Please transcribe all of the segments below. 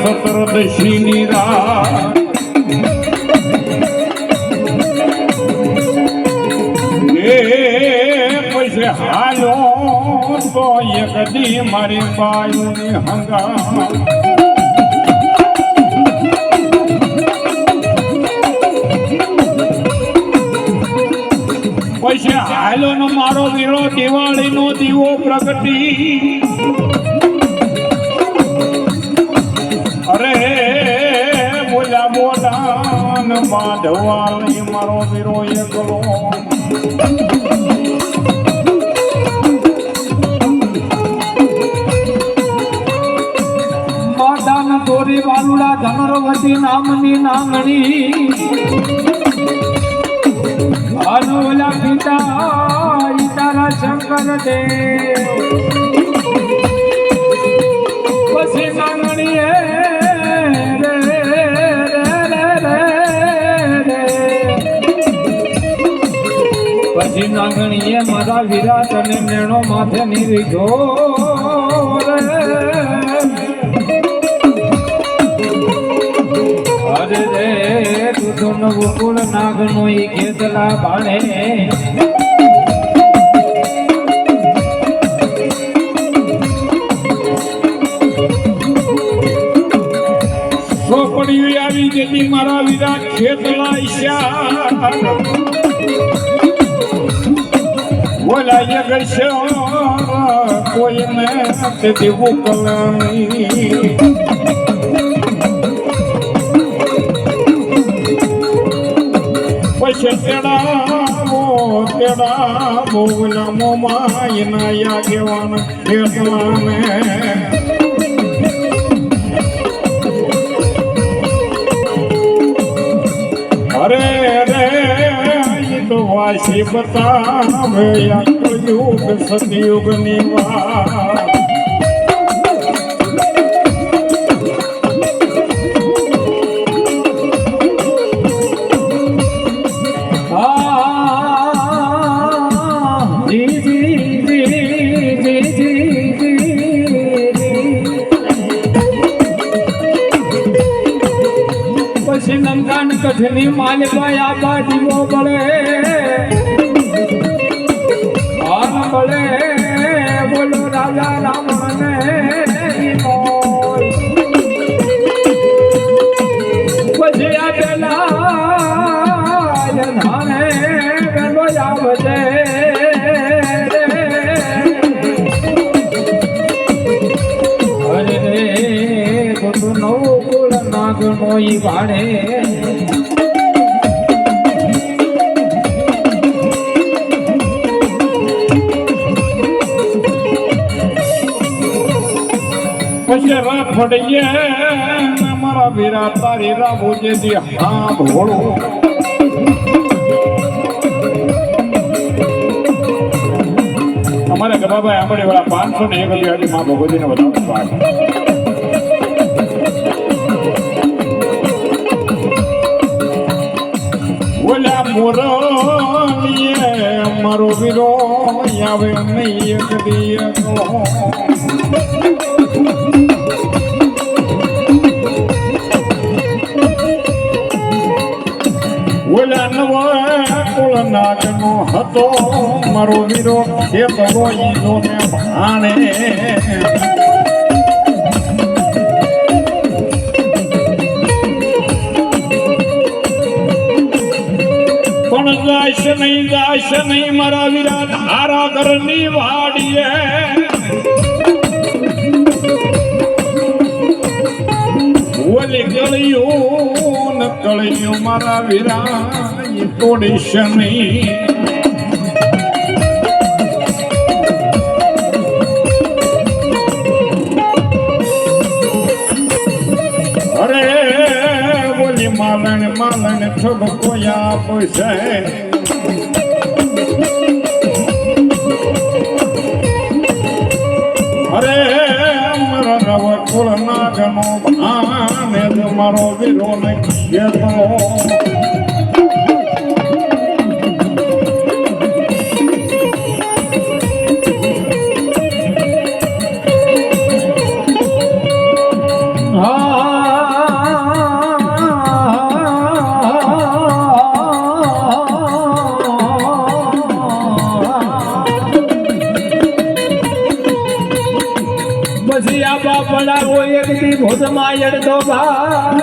સતરદશીની રાત પછી હાલો તો એક દી મારી બાયુની હંગા પછી હાલો નો મારો વીરો દિવાળી નો દીવો પ્રગટી. અરે બોલા બોલા ન બાંધવાળી મારો વીરો એકલો. દોરી વાલુડા ધનરવતી નામની નાંગણી. અનુલા પિતા ઈતારા શંકર દેવ. પછી નાંગણી પછી નાગણીએ મારા વિરાટ અને મેણો માથે નીરીધો અરે રે દૂધનો ગોકુળ નાગનો ઈ ખેતલા બાણે. બોલાય ગશે કોઈને તેથી ઉકલની પછી તેડાવો તેડાવો નમો માયના યાગેવાન ખેતલાને અરે બતાવે યુગ વાત પછી નંદન કઠની માલ આબા બાજી બળે ઈ વાણે પછી રાફડીએ મારા વીરા, તારી રાબુ જેથી હા ભોળું અમારે ગભાભાઈ આપણે વાળા પાંચસો ને એક રૂપિયા મા ભગવતીને બતાવો મોરલીએ મારો વીરો આવે નહીં એક દી એકલો ઓલા નવા કુળ નાગનો હતો મારો વીરો એ ભગવાન ભાણે. મારા વિરાય તોડીશ નહીં અરે બોલી માલણ માલણ ઠબકો આપશે? એકથી ભુજમાં અડધો ભાગ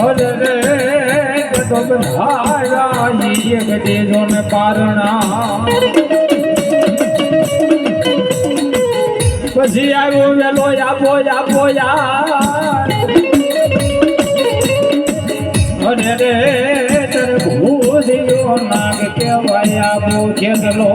અરે રે તો બંધાયા ઈ એક દેજો ને પારણા. પછી આવ્યો વેલો આપો આપો અરે રે તર ભૂલ્યો નાગ કેવાય આબો ખેતલો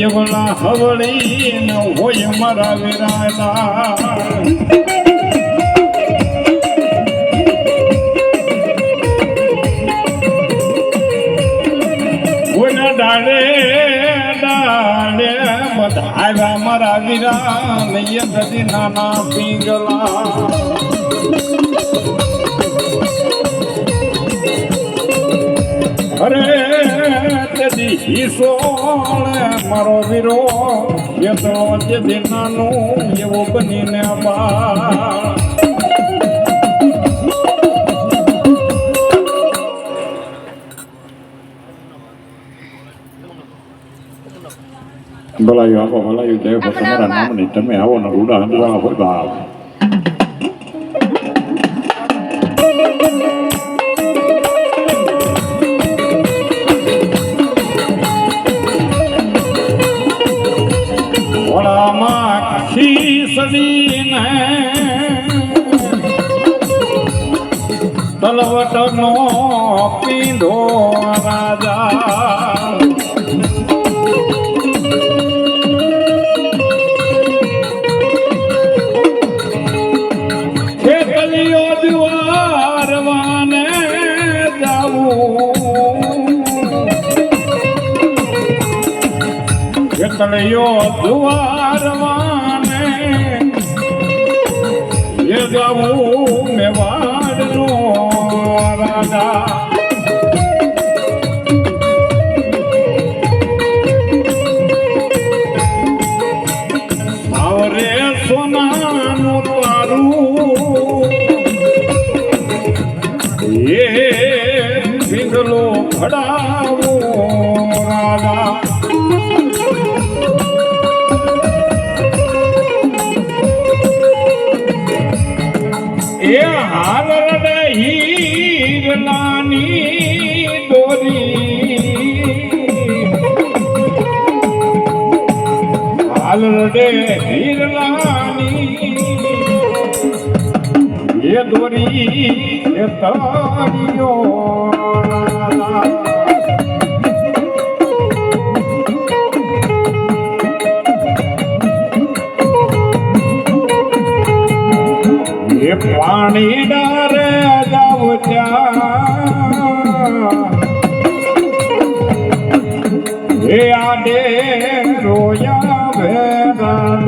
જવણા હવળી ન હોય મારા વિરાયલા ડાળે ડાળે બધાવ્યા મારા વીરા નૈય ગદી નાના પિંગલા. હિસોળે, મારો વીરો એ તો જે નાનું એવો બનીને બા ભલાયું આપો ભલાયું જય હો તમારા નામની તમે આવો ને રૂડા હંડવાળા હોય બાપ. ખીસડીને તલવટનો પીંધો ખેતલીઓ દ્વારવાને એ જાવું મેવાડનો રાજા એ પિંગલો ખડાવો રાજા. હાલરડે હીરલાની એ દોરી એ તારીઓ. એ પાણી ડારે જાવ ત્યાં. એ આડે રોયા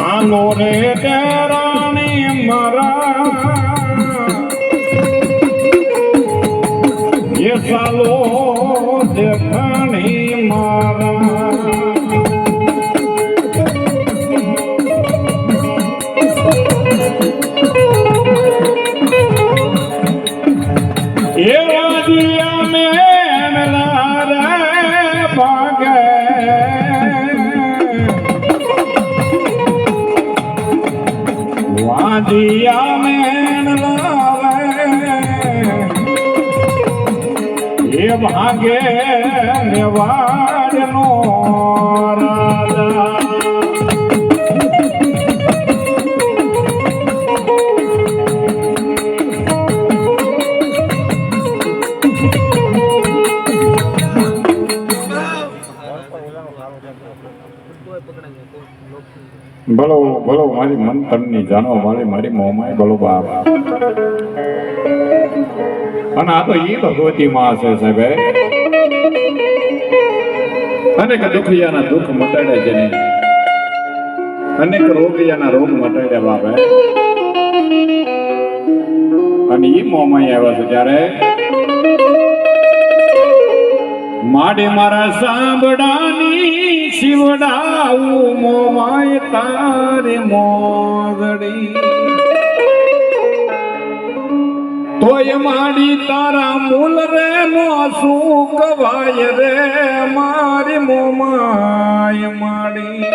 સાલો રે દેરાણી મારા? એ સાલો દેખાણી પિયા મેન લાવે એ ભાગે વાડનો રાજા ભલો ભલો મારી મન તનની જાણો, મારી મારી મોમાય ભલો બાપ. અને આ તો ઈ ભગવતી માં છે સાહેબ અનેક દુખિયાના દુઃખ મટાડે જેને અનેક રોગિયાના રોગ મટાડે બાપે અને ઈ મોમાય આવ્યા છે ત્યારે. માડે મારા સાંભળાની શિવડાવું મોમાય તારે મોગડી તોય માડી તારા મૂલ રે નો શું કવાય રે? મારી મોમાય માડી.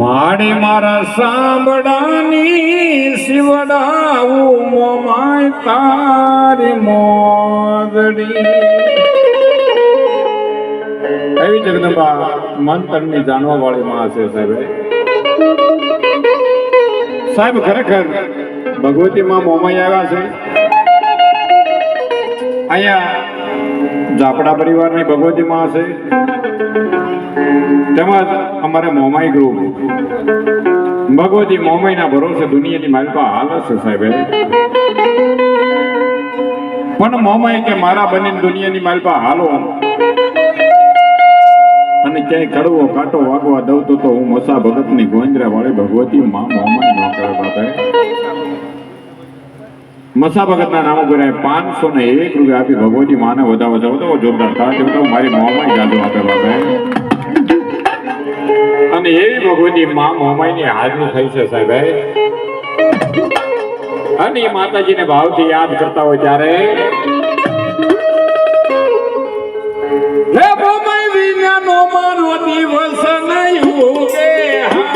માડી મારા સાંભળાની શિવડાવું મોમાય તારી મોગડી એવી જગદંબા મન તનની જાણવા વાળી માં છે સાહેબ? સાહેબ, ખરેખર ભગવતી માં મોમાઈ આવ્યા છે. અહીંયા ઝાપડા પરિવારની ભગવતી માં છે તેમજ અમારે મોમાઈ ગ્રુપ. ભગવતી મોમાઈના ભરોસે દુનિયાની માલપા હાલ છે સાહેબ. પણ મોમાઈ કે મારા બની દુનિયાની માલપા હાલો અને ક્યાંય કડવો કાંટો વાગવા દઉં તો હું મસા ભગતની ગોંજરા વાળી ભગવતી માં મોમાઈ ન કરે બાપે. મસા ભગતના નામ ઉપર પાંચસો ને એક રૂપિયા આપી ભગવતી માને વધાવો છો. તો જોરદાર તાળી કે મારી મોમાઈ જાદુ આપે બાપે. અને એવી ભગવતી માં મોમાઈની હાજરી થઈ છે સાહેબ અને માતાજીને ભાવથી યાદ કરતા હોય ત્યારે અમારો દિવસ નહીં ઉગે. હા